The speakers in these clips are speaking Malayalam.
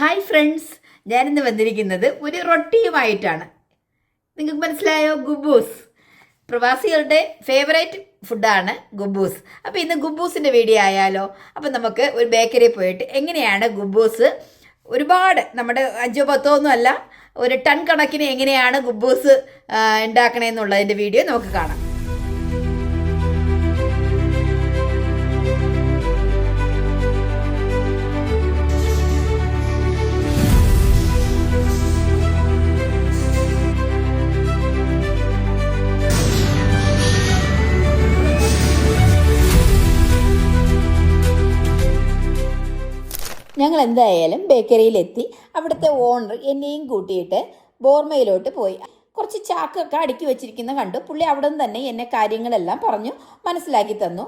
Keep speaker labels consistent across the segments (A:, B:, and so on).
A: ഹായ് ഫ്രണ്ട്സ് ഞാനിന്ന് വന്നിരിക്കുന്നത് ഒരു റൊട്ടിയുമായിട്ടാണ്. നിങ്ങൾക്ക് മനസ്സിലായോ? ഗുബൂസ്. പ്രവാസികളുടെ ഫേവറേറ്റ് ഫുഡാണ് ഗുബൂസ്. അപ്പോൾ ഇന്ന് ഗുബൂസിന്റെ വീഡിയോ ആയാലോ? അപ്പോൾ നമുക്ക് ഒരു ബേക്കറി പോയിട്ട് എങ്ങനെയാണ് ഗുബൂസ്? ഒരുപാട് നമ്മുടെ അഞ്ചോ പത്തോ ഒന്നും അല്ല ഒരു ടൺ കണക്കിന് എങ്ങനെയാണ് ഗുബൂസ് ഉണ്ടാക്കണമെന്നുള്ളതിന്റെ വീഡിയോ നമുക്ക് കാണാം. ഞങ്ങൾ എന്തായാലും ബേക്കറിയിലെത്തി. അവിടുത്തെ ഓണർ എന്നെയും കൂട്ടിയിട്ട് ബോർമയിലോട്ട് പോയി. കുറച്ച് ചാക്കൊക്കെ അടുക്കി വെച്ചിരിക്കുന്ന കണ്ടു. പുള്ളി അവിടെ നിന്ന് തന്നെ എന്നെ കാര്യങ്ങളെല്ലാം പറഞ്ഞു മനസ്സിലാക്കി തന്നു.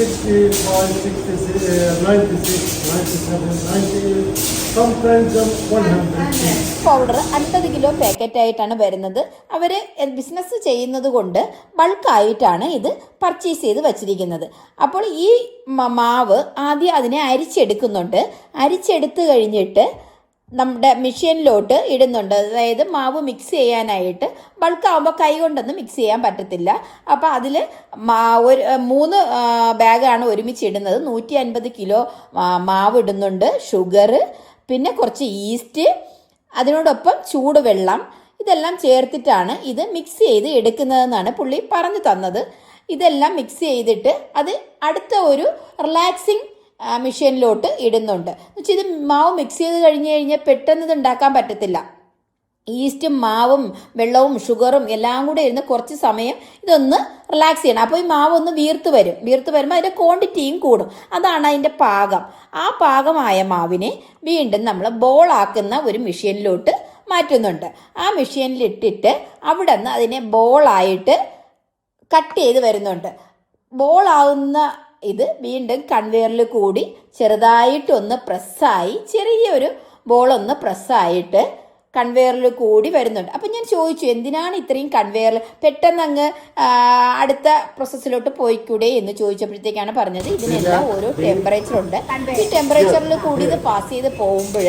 B: 65, 66, uh, 96, 97, 98, sometimes um, 100.
A: പൗഡർ അൻപത് കിലോ പാക്കറ്റായിട്ടാണ് വരുന്നത്. അവർ ബിസിനസ് ചെയ്യുന്നത് കൊണ്ട് ബൾക്കായിട്ടാണ് ഇത് പർച്ചേസ് ചെയ്ത് വച്ചിരിക്കുന്നത്. അപ്പോൾ ഈ മാവ് ആദ്യം അതിനെ അരിച്ചെടുക്കുന്നുണ്ട്. അരിച്ചെടുത്ത് കഴിഞ്ഞിട്ട് നമ്മുടെ മെഷീനിലോട്ട് ഇടുന്നുണ്ട്. അതായത് മാവ് മിക്സ് ചെയ്യാനായിട്ട് ബൾക്കാവുമ്പോൾ കൈ കൊണ്ടൊന്നും മിക്സ് ചെയ്യാൻ പറ്റത്തില്ല. അപ്പോൾ അതിൽ ഒരു മൂന്ന് ബാഗാണ് ഒരുമിച്ച് ഇടുന്നത്. നൂറ്റി അൻപത് കിലോ മാവ് ഇടുന്നുണ്ട്. ഷുഗർ പിന്നെ കുറച്ച് ഈസ്റ്റ് അതിനോടൊപ്പം ചൂടുവെള്ളം ഇതെല്ലാം ചേർത്തിട്ടാണ് ഇത് മിക്സ് ചെയ്ത് എടുക്കുന്നതെന്നാണ് പുള്ളി പറഞ്ഞു തന്നത്. ഇതെല്ലാം മിക്സ് ചെയ്തിട്ട് അത് അടുത്ത ഒരു റിലാക്സിങ് മെഷീനിലോട്ട് ഇടുന്നുണ്ട്. എന്നുവെച്ചാൽ ഇത് മാവ് മിക്സ് ചെയ്ത് കഴിഞ്ഞ് കഴിഞ്ഞാൽ പെട്ടെന്ന് ഇത് ഉണ്ടാക്കാൻ പറ്റത്തില്ല. ഈസ്റ്റും മാവും വെള്ളവും ഷുഗറും എല്ലാം കൂടെ ഇരുന്ന് കുറച്ച് സമയം ഇതൊന്ന് റിലാക്സ് ചെയ്യണം. അപ്പോൾ ഈ മാവ് ഒന്ന് വീർത്ത് വരും. വീർത്ത് വരുമ്പോൾ അതിന്റെ ക്വാണ്ടിറ്റിയും കൂടും. അതാണ് അതിന്റെ പാകം. ആ പാകമായ മാവിനെ വീണ്ടും നമ്മൾ ബോളാക്കുന്ന ഒരു മെഷീനിലോട്ട് മാറ്റുന്നുണ്ട്. ആ മെഷീനിലിട്ടിട്ട് അവിടെ നിന്ന് അതിനെ ബോളായിട്ട് കട്ട് ചെയ്ത് വരുന്നുണ്ട്. ബോളാവുന്ന ഇത് വീണ്ടും കൺവെയറിൽ കൂടി ചെറുതായിട്ടൊന്ന് പ്രസ്സായി ചെറിയൊരു ബോളൊന്ന് പ്രസ്സായിട്ട് കൺവെയറിൽ കൂടി വരുന്നുണ്ട്. അപ്പം ഞാൻ ചോദിച്ചു എന്തിനാണ് ഇത്രയും കൺവെയറിൽ പെട്ടെന്ന് അങ്ങ് അടുത്ത പ്രോസസ്സിലോട്ട് പോയിക്കൂടെ എന്ന് ചോദിച്ചപ്പോഴത്തേക്കാണ് പറഞ്ഞത്. ഇതിനെല്ലാം ഓരോ ടെമ്പറേച്ചർ ഉണ്ട്. ഈ ടെമ്പറേച്ചറിൽ കൂടി ഇത് പാസ് ചെയ്ത് പോകുമ്പോൾ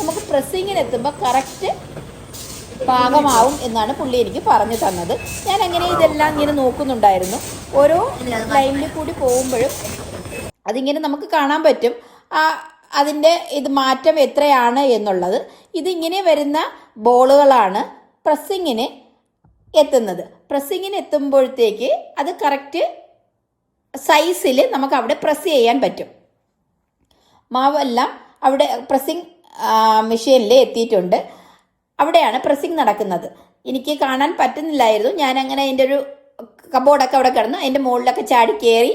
A: നമുക്ക് പ്രസ്സിങ്ങിനെത്തുമ്പോൾ കറക്റ്റ് പാകമാവും എന്നാണ് പുള്ളി എനിക്ക് പറഞ്ഞു തന്നത്. ഞാൻ അങ്ങനെ ഇതെല്ലാം ഇങ്ങനെ നോക്കുന്നുണ്ടായിരുന്നു. ഓരോ ലൈനിൽ കൂടി പോകുമ്പോഴും അതിങ്ങനെ നമുക്ക് കാണാൻ പറ്റും. ആ അതിന്റെ ഇത് മാറ്റം എത്രയാണ് എന്നുള്ളത്. ഇതിങ്ങനെ വരുന്ന ബോളുകളാണ് പ്രസ്സിങ്ങിന് എത്തുന്നത്. പ്രസ്സിങ്ങിന് എത്തുമ്പോഴത്തേക്ക് അത് കറക്റ്റ് സൈസിൽ നമുക്ക് അവിടെ പ്രസ് ചെയ്യാൻ പറ്റും. മാവെല്ലാം അവിടെ പ്രസ്സിങ് മെഷീനിൽ എത്തിയിട്ടുണ്ട്. അവിടെയാണ് പ്രസ്സിങ് നടക്കുന്നത്. എനിക്ക് കാണാൻ പറ്റുന്നില്ലായിരുന്നു. ഞാൻ അങ്ങനെ അതിന്റെ ഒരു കബോർഡൊക്കെ അവിടെ കിടന്നു. അതിന്റെ മുകളിലൊക്കെ ചാടി കയറി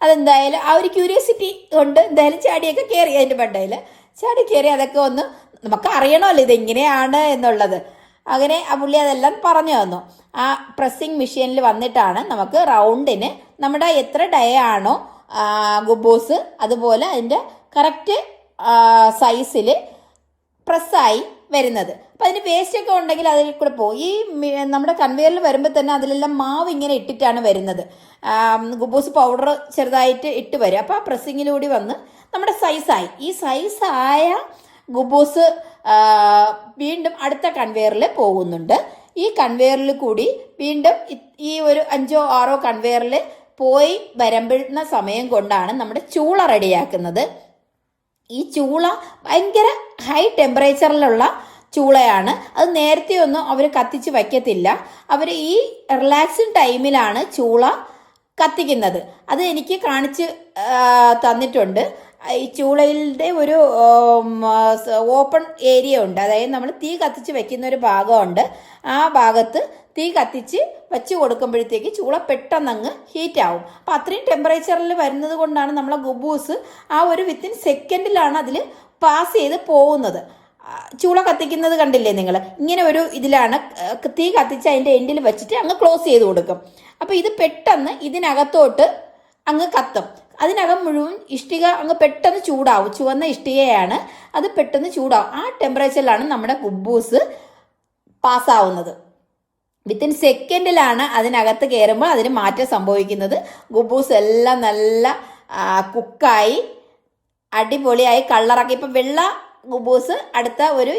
A: അതെന്തായാലും ആ ഒരു ക്യൂരിയോസിറ്റി കൊണ്ട് എന്തായാലും ചാടിയൊക്കെ കയറി അതിന്റെ ബണ്ടയിൽ ചാടി കയറി അതൊക്കെ ഒന്ന് നമുക്ക് അറിയണമല്ലോ ഇതെങ്ങനെയാണ് എന്നുള്ളത്. അങ്ങനെ ആ പുള്ളി അതെല്ലാം പറഞ്ഞു തന്നു. ആ പ്രസ്സിങ് മെഷീനിൽ വന്നിട്ടാണ് നമുക്ക് റൗണ്ടിന് നമ്മുടെ എത്ര ഡയ ആണോ ഗുബൂസ് അതുപോലെ അതിന്റെ കറക്റ്റ് സൈസിൽ പ്രസ്സായി വരുന്നത്. അപ്പം അതിന് വേസ്റ്റ് ഒക്കെ ഉണ്ടെങ്കിൽ അതിൽ കൂടെ പോകും ഈ നമ്മുടെ കൺവെയറിൽ വരുമ്പോൾ തന്നെ അതിലെല്ലാം മാവ് ഇങ്ങനെ ഇട്ടിട്ടാണ് വരുന്നത്. ഗുബൂസ് പൗഡർ ചെറുതായിട്ട് ഇട്ട് വരും അപ്പോൾ ആ പ്രസ്സിങ്ങിലൂടെ വന്ന് നമ്മുടെ സൈസായി ഈ സൈസായ ഗുബൂസ് വീണ്ടും അടുത്ത കൺവെയറിൽ പോകുന്നുണ്ട്. ഈ കൺവെയറിൽ കൂടി വീണ്ടും ഈ ഒരു അഞ്ചോ ആറോ കൺവെയറിൽ പോയി വരമ്പുന്ന സമയം കൊണ്ടാണ് നമ്മുടെ ചൂള റെഡിയാക്കുന്നത് ഈ ചൂള ഭയങ്കര ഹൈ ടെമ്പറേച്ചറിലുള്ള ചൂളയാണ്. അത് നേരത്തെ ഒന്നും അവർ കത്തിച്ച് വയ്ക്കത്തില്ല. അവർ ഈ റിലാക്സിങ് ടൈമിലാണ് ചൂള കത്തിക്കുന്നത്. അത് എനിക്ക് കാണിച്ച് തന്നിട്ടുണ്ട്. ഈ ചൂളയിലെ ഒരു ഓപ്പൺ ഏരിയ ഉണ്ട്. അതായത് നമ്മൾ തീ കത്തിച്ച് വെക്കുന്ന ഒരു ഭാഗമുണ്ട്. ആ ഭാഗത്ത് തീ കത്തിച്ച് വെച്ച് കൊടുക്കുമ്പോഴത്തേക്ക് ചൂള പെട്ടെന്നങ്ങ് ഹീറ്റ് ആവും. അപ്പം അത്രയും ടെമ്പറേച്ചറിൽ വരുന്നത് കൊണ്ടാണ് നമ്മളെ ഗുബൂസ് ആ ഒരു വിത്തിൻ സെക്കൻഡിലാണ് അതിൽ പാസ് ചെയ്ത് പോകുന്നത്. ചൂള കത്തിക്കുന്നത് കണ്ടില്ലേ നിങ്ങൾ ഇങ്ങനെ ഒരു ഇതിലാണ് തീ കത്തിച്ച് അതിന്റെ എൻഡിൽ വെച്ചിട്ട് അങ്ങ് ക്ലോസ് ചെയ്ത് കൊടുക്കും. അപ്പോൾ ഇത് പെട്ടെന്ന് ഇതിനകത്തോട്ട് അങ്ങ് കത്തും. അതിനകം മുഴുവൻ ഇഷ്ടിക അങ്ങ് പെട്ടെന്ന് ചൂടാവും. ചുവന്ന ഇഷ്ടികയാണ്. അത് പെട്ടെന്ന് ചൂടാവും. ആ ടെമ്പറേച്ചറിലാണ് നമ്മുടെ കുബൂസ് പാസ്സാവുന്നത് വിത്തിൻ സെക്കൻഡിലാണ് അതിനകത്ത് കയറുമ്പോൾ അതിന് മാറ്റം സംഭവിക്കുന്നത്. ഗുബൂസ് എല്ലാം നല്ല കുക്കായി അടിപൊളിയായി കളറൊക്കെ ഇപ്പം വെള്ള ഗുബൂസ് അടുത്ത ഒരു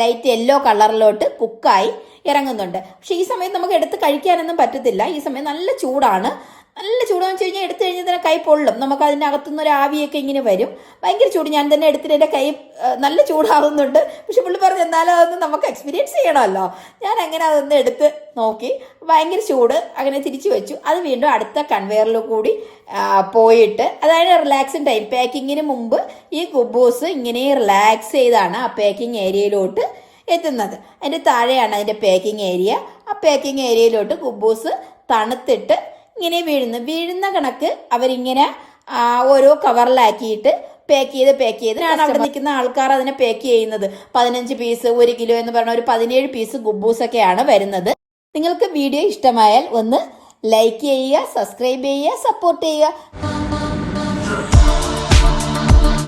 A: ലൈറ്റ് യെല്ലോ കളറിലോട്ട് കുക്കായി ഇറങ്ങുന്നുണ്ട്. പക്ഷേ ഈ സമയത്ത് നമുക്ക് എടുത്ത് കഴിക്കാനൊന്നും പറ്റത്തില്ല. ഈ സമയം നല്ല ചൂടാണ്. നല്ല ചൂടെന്ന് വെച്ച് കഴിഞ്ഞാൽ എടുത്തു കഴിഞ്ഞാൽ തന്നെ കൈ പൊള്ളും. നമുക്ക് അതിന്റെ അകത്തുനിന്ന് ഒരു ആവിയൊക്കെ ഇങ്ങനെ വരും. ഭയങ്കര ചൂട്. ഞാൻ തന്നെ എടുത്തിട്ട് എന്റെ കൈ നല്ല ചൂടാവുന്നുണ്ട്. പക്ഷെ പുള്ളി പറഞ്ഞു എന്നാലും അതൊന്ന് നമുക്ക് എക്സ്പീരിയൻസ് ചെയ്യണമല്ലോ. ഞാൻ അങ്ങനെ അതൊന്ന് എടുത്ത് നോക്കി. ഭയങ്കര ചൂട്. അങ്ങനെ തിരിച്ചു വെച്ചു. അത് വീണ്ടും അടുത്ത കൺവെയറിൽ കൂടി പോയിട്ട് അതായത് റിലാക്സിങ് ടൈം പാക്കിങ്ങിന് മുമ്പ് ഈ ഗുബൂസ് ഇങ്ങനെ റിലാക്സ് ചെയ്താണ് ആ പാക്കിംഗ് ഏരിയയിലോട്ട് എത്തുന്നത്. അതിന്റെ താഴെയാണ് അതിന്റെ പാക്കിംഗ് ഏരിയ ആ പാക്കിംഗ് ഏരിയയിലോട്ട് ഗുബൂസ് തണുത്തിട്ട് ഇങ്ങനെ വീഴുന്നു. വീഴുന്ന കണക്ക് അവരിങ്ങനെ ഓരോ കവറിലാക്കിയിട്ട് പാക്ക് ചെയ്ത് പാക്ക് ചെയ്ത് ആണ് അവിടെ നിൽക്കുന്ന ആൾക്കാർ അതിനെ പാക്ക് ചെയ്യുന്നത്. പതിനഞ്ച് പീസ് ഒരു കിലോ എന്ന് പറഞ്ഞ ഒരു പതിനേഴ് പീസ് ഗുബൂസൊക്കെയാണ് വരുന്നത്. നിങ്ങൾക്ക് വീഡിയോ ഇഷ്ടമായാൽ ഒന്ന് ലൈക്ക് ചെയ്യുക സബ്സ്ക്രൈബ് ചെയ്യുക സപ്പോർട്ട് ചെയ്യുക.